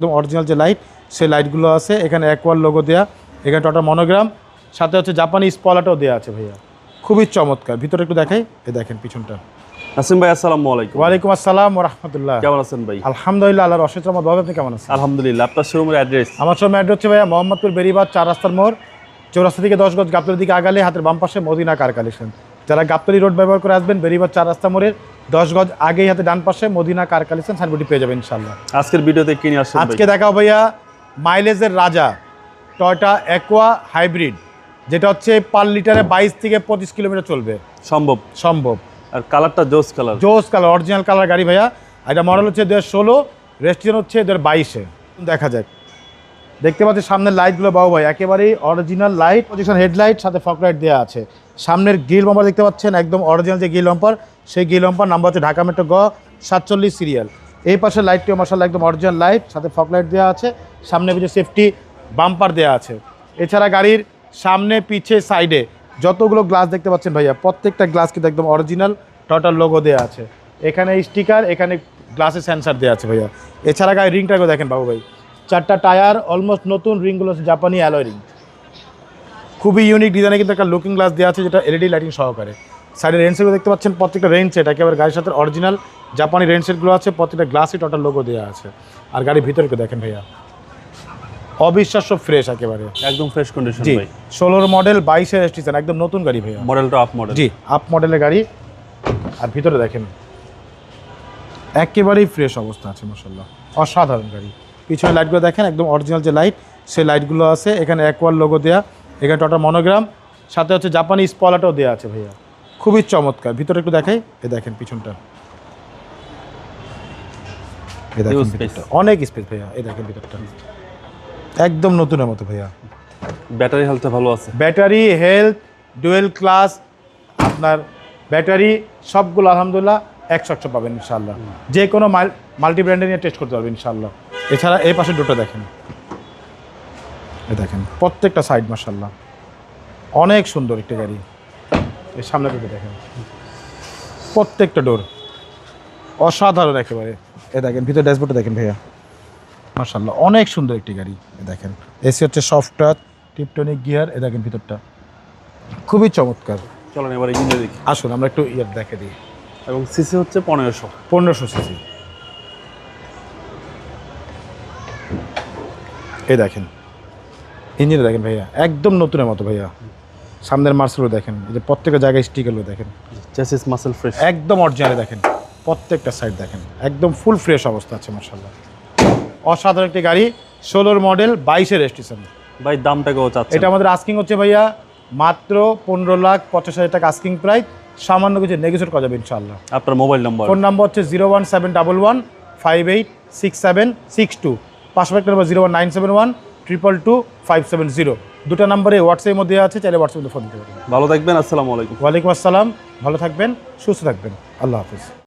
একদম অরিজিনাল যে লাইট সেই লাইটগুলো আছে। এখানে অ্যাকোয়ার লোগো দেয়া এখানে টোটাল মনোগ্রাম সাথে হচ্ছে জাপানি স্পলাটাও দেওয়া আছে ভাইয়া। খুবই চমৎকার। ভিতরে একটু দেখাই এই দেখেন পিছনটা। নাসিম ভাই আসসালামু আলাইকুম। ওয়ালাইকুম আসসালাম রহমতুল্লাহ। কেমন আছেন ভাই? আলহামদুলিল্লাহ আল্লাহর অশেষ রহমত। ভাবে আপনি কেমন আছেন? আলহামদুলিল্লাহ আপনার শোরুমের অ্যাড্রেস আমার সময় অ্যাড হচ্ছে ভাইয়া মোহাম্মদপুর বেরিবাদ চার রাস্তার মোড় চৌরাস্তা থেকে দশ গজ গাবতলির দিকে আগালে হাতের বাম পাশে মদিনা কার কালেকশন। যারা গাবতলি রোড ব্যবহার করে আসবেন বেরিবাদ চার রাস্তা মোড়ের দশ গজ আগেই হাতে ডান পাশে মদিনা কার কালেকশন সাইনবোর্ডটি পেয়ে যাবেন ইনশাল্লাহ আজকের ভিডিওতে কি নিয়ে আসছেন আজকে দেখাও ভাইয়া মাইলেজের রাজা টয়টা অ্যাকোয়া হাইব্রিড যেটা হচ্ছে পার লিটারে বাইশ থেকে পঁচিশ কিলোমিটার চলবে। সম্ভব। সম্ভব। আর কালারটা জোস কালার। জোস কালার অরিজিনাল কালার গাড়ি ভাইয়া। এটা মডেল হচ্ছে দু হাজার ষোলো রেজিস্ট্রেশন হচ্ছে দু হাজার বাইশে। দেখা যাক। দেখতে পাচ্ছি সামনের লাইটগুলো বাবু ভাই, একেবারেই অরিজিনাল লাইট পজিশন হেডলাইট সাথে ফক লাইট দেওয়া আছে। সামনের গিল বাম্পার দেখতে পাচ্ছেন, একদম অরিজিনাল যে গিল বাম্পার সেই গিল বাম্পার নাম্বার হচ্ছে ঢাকা মেট্রো গ, সাতচল্লিশ সিরিয়াল এই পাশে লাইটটিও মার্শাল একদম অরিজিনাল লাইট সাথে ফক লাইট দেওয়া আছে, সামনে পিছিয়ে সেফটি বাম্পার দেওয়া আছে। এছাড়া গাড়ির সামনে, পিছে সাইডে যতগুলো গ্লাস দেখতে পাচ্ছেন ভাইয়া, প্রত্যেকটা গ্লাস কিন্তু একদম অরিজিনাল টোটাল লোগো দেওয়া আছে। এখানে স্টিকার এখানে গ্লাসে সেন্সার দেওয়া আছে ভাইয়া। এছাড়া গাড়ির রিংটাকেও দেখেন বাবু ভাই। চারটা টায়ার অলমোস্ট নতুন রিংগুলো হচ্ছে জাপানি অ্যালয় রিং খুবই ইউনিক ডিজাইনে কিন্তু একটা লুকিং গ্লাস দেওয়া আছে যেটা এলইডি লাইটিং সহকারে। সাইডের রেঞ্জ সেটগুলো দেখতে পাচ্ছেন প্রত্যেকটা রেঞ্জ সেট একেবারে গাড়ির সাথে অরিজিনাল জাপানি রেঞ্জ সেটগুলো আছে প্রত্যেকটা গ্লাসই টোটাল লোগো দেওয়া আছে। আর গাড়ির ভিতরে একটু দেখেন ভাইয়া। অবিশ্বাস্য ফ্রেশ একেবারে। একদম ফ্রেশ কন্ডিশন জি ষোলোর মডেল বাইশের স্টেশন একদম নতুন গাড়ি ভাইয়া। মডেলটা আপ মডেল জি আপ মডেলের গাড়ি। আর ভিতরে দেখেন একেবারেই ফ্রেশ অবস্থা আছে মশাল্লাহ অসাধারণ গাড়ি। পিছনে লাইটগুলো দেখেন একদম অরিজিনাল যে লাইট সেই লাইটগুলো আছে। এখানে অ্যাকোয়ার লোগো দেয়া এখানে টোটাল মনোগ্রাম সাথে হচ্ছে জাপানি স্পলাটাও দেওয়া আছে ভাইয়া। খুবই চমৎকার। ভিতরে একটু দেখাই এ দেখেন পিছনটা। এ দেখেন। অনেক স্পেস ভাইয়া এই দেখেন ভিতরটা। একদম নতুনের মতো ভাইয়া। ব্যাটারি হেলথে ভালো আছে। ব্যাটারি হেলথ ডুয়েল ক্লাস আপনার ব্যাটারি সবগুলো আলহামদুলিল্লাহ একশো একশো পাবেন ইনশাল্লাহ যে কোনো মাল্টি ব্র্যান্ডে নিয়ে টেস্ট করতে পারবেন ইনশাল্লাহ এছাড়া এই পাশে দুটো দেখেন। এ দেখেন প্রত্যেকটা সাইড মাসাল্লাহ অনেক সুন্দর একটা গাড়ি। এই সামনে থেকে দেখেন। প্রত্যেকটা ডোর অসাধারণ একেবারে। এ দেখেন ভিতরে ড্যাশবোর্ডে দেখেন ভাইয়া। মার্শাল্লাহ অনেক সুন্দর একটি গাড়ি। এ দেখেন এসি হচ্ছে সফটওয়্যার টিপটনিক গিয়ার এ দেখেন ভিতরটা। খুবই চমৎকার। চলেন এবার ইঞ্জিনে দেখি আসুন আমরা একটু ইয়ার দেখে দিই। এবং সিসি হচ্ছে পনেরোশো। পনেরোশো সিসি এই দেখেন ইঞ্জিনে দেখেন ভাইয়া একদম নতুনের মতো ভাইয়া। সামনের মার্সেলও দেখেন এই যে প্রত্যেকটা জায়গায় স্টিকারগুলো দেখেন। চেসিস মাসেল ফ্রেশ একদম অরিজিনালে দেখেন প্রত্যেকটা সাইড দেখেন একদম ফুল ফ্রেশ অবস্থা আছে মার্শাল্লাহ। অসাধারণ একটি গাড়ি ষোলোর মডেল বাইশের রেজিস্ট্রেশন ভাই দামটা কেউ চাচ্ছে এটা আমাদের আস্কিং হচ্ছে ভাইয়া মাত্র পনেরো লাখ পঞ্চাশ হাজার টাকা আস্কিং প্রাইস সামান্য কিছু নেগোসিয়েট করা যাবে ইনশাল্লাহ আপনার মোবাইল নম্বর ফোন নম্বর হচ্ছে zero one seven double one five eight six seven six two পাশাপাশি number zero one nine seven one triple two five seven zero দুটো নাম্বারে হোয়াটসঅ্যাপের মধ্যে আছে চাইলে হোয়াটসঅ্যাপে ফোন দিতে পারেন। ভালো থাকবেন আসসালামু আলাইকুম। ওয়ালাইকুম আসসালাম ভালো থাকবেন সুস্থ থাকবেন। আল্লাহ হাফিজ।